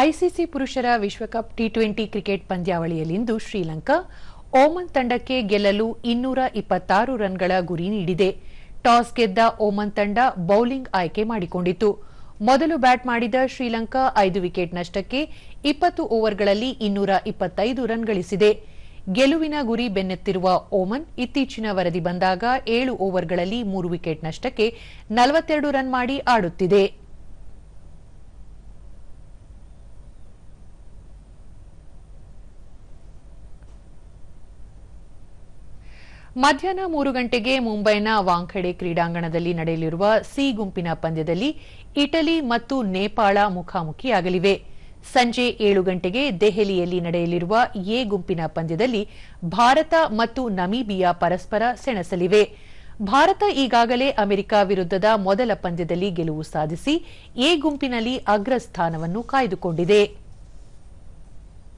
ICC ಪುರುಷರ ವಿಶ್ವಕಪ್ T twenty cricket ಪಂದ್ಯಾವಳಿಯಲ್ಲಿಂದು ಶ್ರೀಲಂಕಾ, ಓಮನ್ ತಂಡಕ್ಕೆ ಗೆಲ್ಲಲು ಇನ್ನೂರ ಇಪ್ಪತ್ತಾರು ರನ್ಗಳ ಗುರಿ ನೀಡಿದೆ. ಟಾಸ್ ಗೆದ್ದ ಓಮನ್ ತಂಡ ಬೌಲಿಂಗ್ ಆಯ್ಕೆ ಮಾಡಿಕೊಂಡಿತು ಮೊದಲು ಬ್ಯಾಟ್ ಮಾಡಿದ ಶ್ರೀಲಂಕಾ ಐದು ವಿಕೆಟ್ ನಷ್ಟಕ್ಕೆ ಇಪ್ಪತ್ತು ಓವರ್ಗಳಲ್ಲಿ ಇನ್ನೂರ ಇಪ್ಪತ್ತೈದು ರನ್ ಗಳಿಸಿದೆ. ಗೆಲುವಿನ ಗುರಿ ಬೆನ್ನೆತ್ತಿರುವ ಓಮನ್ ಇತ್ತೀಚಿನ ವರದಿ ಬಂದಾಗ ಏಳು ಓವರ್ಗಳಲ್ಲಿ ಮೂರು ವಿಕೆಟ್ ನಷ್ಟಕ್ಕೆ ನಲವತ್ತೆರಡು ರನ್ ಮಾಡಿ ಆಡುತ್ತಿದೆ. ಮಧ್ಯಾಹ್ನ ಮೂರು ಗಂಟೆಗೆ ಮುಂಬೈನ ವಾಂಖೆಡೆ ಕ್ರೀಡಾಂಗಣದಲ್ಲಿ ನಡೆಯಲಿರುವ ಸಿ ಗುಂಪಿನ ಪಂದ್ಯದಲ್ಲಿ ಇಟಲಿ ಮತ್ತು ನೇಪಾಳ ಮುಖಾಮುಖಿಯಾಗಲಿವೆ. ಸಂಜೆ ಏಳು ಗಂಟೆಗೆ ದೆಹಲಿಯಲ್ಲಿ ನಡೆಯಲಿರುವ ಎ ಗುಂಪಿನ ಪಂದ್ಯದಲ್ಲಿ ಭಾರತ ಮತ್ತು ನಮೀಬಿಯಾ ಪರಸ್ಪರ ಸೆಣಸಲಿವೆ. ಭಾರತ ಈಗಾಗಲೇ ಅಮೆರಿಕ ವಿರುದ್ಧದ ಮೊದಲ ಪಂದ್ಯದಲ್ಲಿ ಗೆಲುವು ಸಾಧಿಸಿ ಎ ಗುಂಪಿನಲ್ಲಿ ಅಗ್ರಸ್ಥಾನವನ್ನು ಕಾಯ್ದುಕೊಂಡಿದೆ.